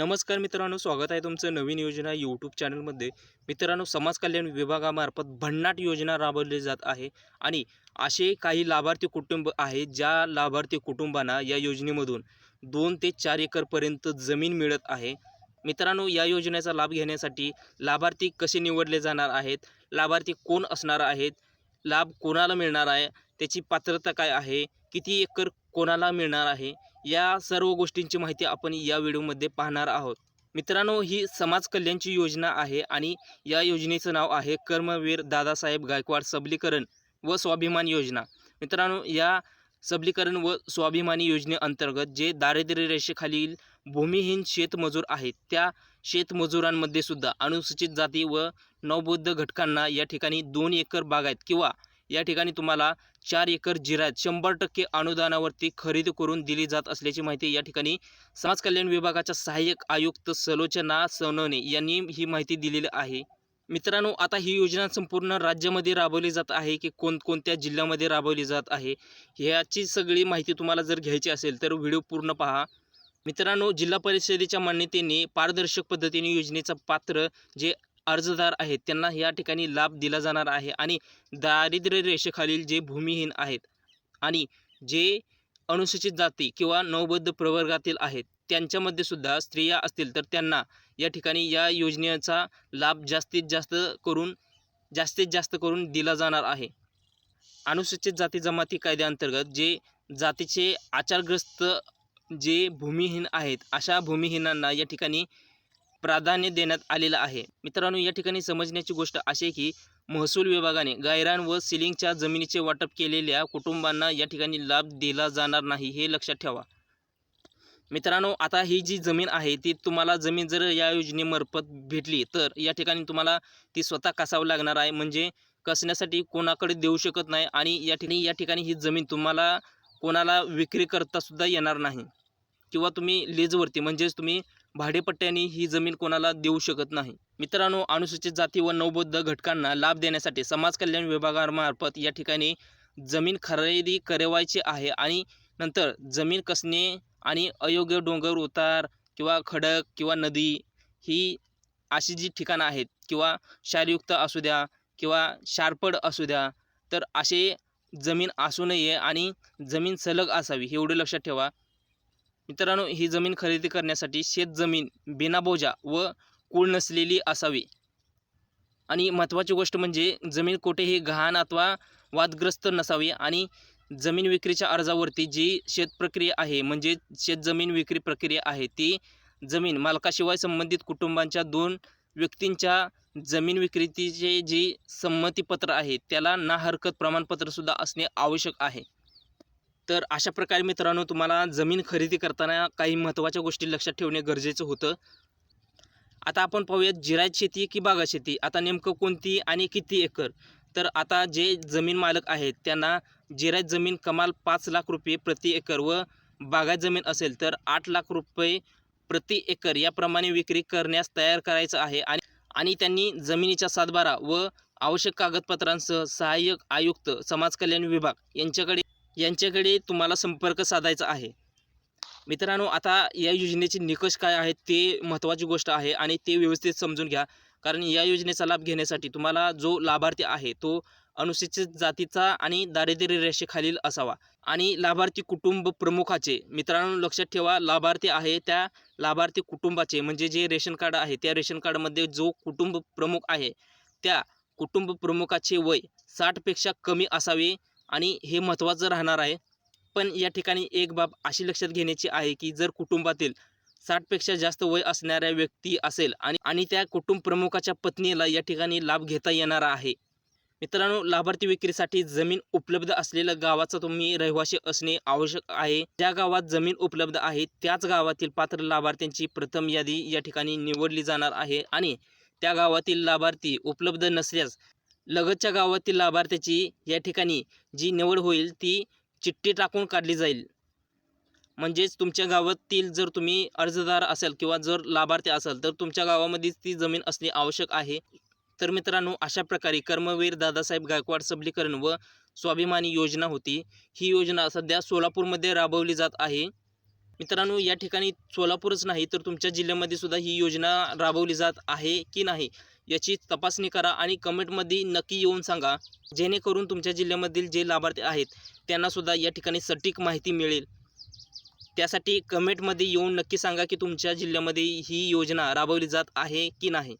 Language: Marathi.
नमस्कार मित्रांनो स्वागत आहे तुमचं नवीन योजना यूट्यूब चॅनलमध्ये मित्रांनो समाज कल्याण विभागामार्फत भन्नाट योजना राबवली जात आहे आणि असे काही लाभार्थी कुटुंब आहेत ज्या लाभार्थी कुटुंबांना या योजनेमधून दोन ते चार एकरपर्यंत जमीन मिळत आहे. मित्रांनो या योजनेचा लाभ घेण्यासाठी लाभार्थी कसे निवडले जाणार आहेत लाभार्थी कोण असणार आहेत लाभ कोणाला मिळणार आहे त्याची पात्रता काय आहे किती एकर कोणाला मिळणार आहे या सर्व गोष्टींची माहिती आपण या व्हिडिओमध्ये पाहणार आहोत. मित्रांनो ही समाज कल्याणची योजना आहे आणि या योजनेचं नाव आहे कर्मवीर दादासाहेब गायकवाड सबलीकरण व स्वाभिमान योजना. मित्रांनो या सबलीकरण व स्वाभिमानी योजनेअंतर्गत जे दारिद्र्य रेषेखालील भूमिहीन शेतमजूर आहेत त्या शेतमजुरांमध्ये सुद्धा अनुसूचित जाती व नवबौद्ध घटकांना या ठिकाणी दोन एकर बागायत किंवा या ठिकाणी तुम्हाला चार एकर जिरायत शंभर टक्के अनुदानावरती खरेदी करून दिली जात असल्याची माहिती या ठिकाणी समाज कल्याण विभागाच्या सहाय्यक आयुक्त सलोचना सोनवणे यांनी ही माहिती दिलेली आहे. मित्रांनो आता ही योजना संपूर्ण राज्यामध्ये राबवली जात आहे की कोणकोणत्या जिल्ह्यामध्ये राबवली जात आहे ह्याची सगळी माहिती तुम्हाला जर घ्यायची असेल तर व्हिडिओ पूर्ण पहा. मित्रांनो जिल्हा परिषदेच्या मान्यतेने पारदर्शक पद्धतीने योजनेचा पात्र जे अर्जदार आहेत. त्यांना या ठिकाणी लाभ दिला जाणार आहे आणि दारिद्र्य रेषेखालील जे भूमिहीन आहेत आणि जे अनुसूचित जाती किंवा नवबद्ध प्रवर्गातील आहेत त्यांच्यामध्ये सुद्धा स्त्रिया असतील तर त्यांना या ठिकाणी या योजनेचा लाभ जास्तीत जास्त करून जास्तीत जास्त करून दिला जाणार आहे. अनुसूचित जाती जमाती कायद्याअंतर्गत जे जातीचे आचारग्रस्त जे भूमिहीन आहेत अशा भूमिहीनांना या ठिकाणी प्राधान्य देण्यात आलेलं आहे. मित्रांनो या ठिकाणी समजण्याची गोष्ट अशी आहे की महसूल विभागाने गायरान व सिलिंगच्या जमिनीचे वाटप केलेल्या कुटुंबांना या ठिकाणी लाभ दिला जाणार नाही हे लक्षात ठेवा. मित्रांनो आता ही जी जमीन आहे ती तुम्हाला जमीन जर या योजनेमार्फत भेटली तर या ठिकाणी तुम्हाला ती स्वतः कसावं लागणार आहे? म्हणजे कसण्यासाठी कोणाकडे देऊ शकत नाही आणि या ठिकाणी या ठिकाणी ही जमीन तुम्हाला कोणाला विक्री करता सुद्धा येणार नाही. किंवा तुम्ही लीजवरती म्हणजेच तुम्ही भाडेपट्ट्याने ही जमीन कोणाला देऊ शकत नाही. मित्रांनो अनुसूचित जाती व नवबौद्ध घटकांना लाभ देण्यासाठी समाज कल्याण विभागामार्फत या ठिकाणी जमीन खरेदी करावायची आहे आणि नंतर जमीन कसणे आणि अयोग्य डोंगर उतार किंवा खडक किंवा नदी ही अशी जी ठिकाणं आहेत किंवा क्षारयुक्त असू द्या किंवा शारपड असू द्या तर असे जमीन असू नये आणि जमीन सलग असावी हे एवढं लक्षात ठेवा. मित्रांनो ही जमीन खरेदी करण्यासाठी शेतजमीन बिनाबोजा व कूळ नसलेली असावी. आणि महत्त्वाची गोष्ट म्हणजे जमीन कुठेही गहाण अथवा वादग्रस्त नसावी आणि जमीन विक्रीच्या अर्जावरती जी शेतप्रक्रिया आहे म्हणजे शेतजमीन विक्री प्रक्रिया आहे ती जमीन मालकाशिवाय संबंधित कुटुंबांच्या दोन व्यक्तींच्या जमीन विक्रीतीचे जी संमतीपत्र आहे त्याला ना हरकत प्रमाणपत्रसुद्धा असणे आवश्यक आहे. तर अशा प्रकारे मित्रांनो तुम्हाला जमीन खरेदी करताना काही महत्त्वाच्या गोष्टी लक्षात ठेवणे गरजेचं होतं. आता आपण पाहूयात जिरायत शेती की बागा शेती. आता नेमकं कोणती आणि किती एकर? तर आता जे जमीन मालक आहेत त्यांना जिरायत जमीन कमाल पाच लाख रुपये प्रति एकर व बागायत जमीन असेल तर आठ लाख रुपये प्रति एकर याप्रमाणे विक्री करण्यास तयार करायचं आहे आणि आणि त्यांनी जमिनीच्या सातबारा व आवश्यक कागदपत्रांसह सहाय्यक आयुक्त समाज कल्याण विभाग यांच्याकडे यांच्याकडे तुम्हाला संपर्क साधायचा आहे. मित्रांनो आता या योजनेचे निकष काय आहेत ते महत्त्वाची गोष्ट आहे आणि ते व्यवस्थित समजून घ्या. कारण या योजनेचा लाभ घेण्यासाठी तुम्हाला जो लाभार्थी आहे तो अनुसूचित जातीचा आणि दारिद्र्य रेषेखालील असावा. आणि लाभार्थी कुटुंब प्रमुखाचे मित्रांनो लक्षात ठेवा लाभार्थी आहे त्या लाभार्थी कुटुंबाचे म्हणजे जे रेशन कार्ड आहे त्या रेशन कार्डमध्ये जो कुटुंब प्रमुख आहे त्या कुटुंब प्रमुखाचे वय साठपेक्षा कमी असावे. आणि हे महत्त्वाचं राहणार आहे. पण या ठिकाणी एक बाब अशी लक्षात घेण्याची आहे की जर कुटुंबातील साठपेक्षा जास्त वय असणाऱ्या व्यक्ती असेल आणि आणि त्या कुटुंब प्रमुखाच्या पत्नीला या ठिकाणी लाभ घेता येणार आहे. मित्रांनो लाभार्थी विक्रीसाठी जमीन उपलब्ध असलेल्या गावाचा तुम्ही रहिवासी असणे आवश्यक आहे. ज्या गावात जमीन उपलब्ध आहे त्याच गावातील पात्र लाभार्थ्यांची प्रथम यादी या ठिकाणी निवडली जाणार आहे आणि त्या गावातील लाभार्थी उपलब्ध नसल्यास लगतच्या गावातील लाभार्थ्याची या ठिकाणी जी निवड होईल ती चिठ्ठी टाकून काढली जाईल. म्हणजेच तुमच्या गावातील जर तुम्ही अर्जदार असाल किंवा जर लाभार्थी असाल तर तुमच्या गावामध्येच ती जमीन असणे आवश्यक आहे. तर मित्रांनो अशा प्रकारे कर्मवीर दादासाहेब गायकवाड सबलीकरण व स्वाभिमानी योजना होती. ही योजना सध्या सोलापूरमध्ये राबवली जात आहे. मित्रांनो या ठिकाणी सोलापूरच नाही तर तुमच्या जिल्ह्यामध्ये सुद्धा ही योजना राबवली जात आहे की नाही? याची तपासणी करा आणि कमेंटमध्ये नक्की येऊन सांगा. जेणेकरून तुमच्या जिल्ह्यामधील जे लाभार्थी आहेत त्यांनासुद्धा या ठिकाणी सटीक माहिती मिळेल. त्यासाठी कमेंटमध्ये येऊन नक्की सांगा की तुमच्या जिल्ह्यामध्ये ही योजना राबवली जात आहे की नाही.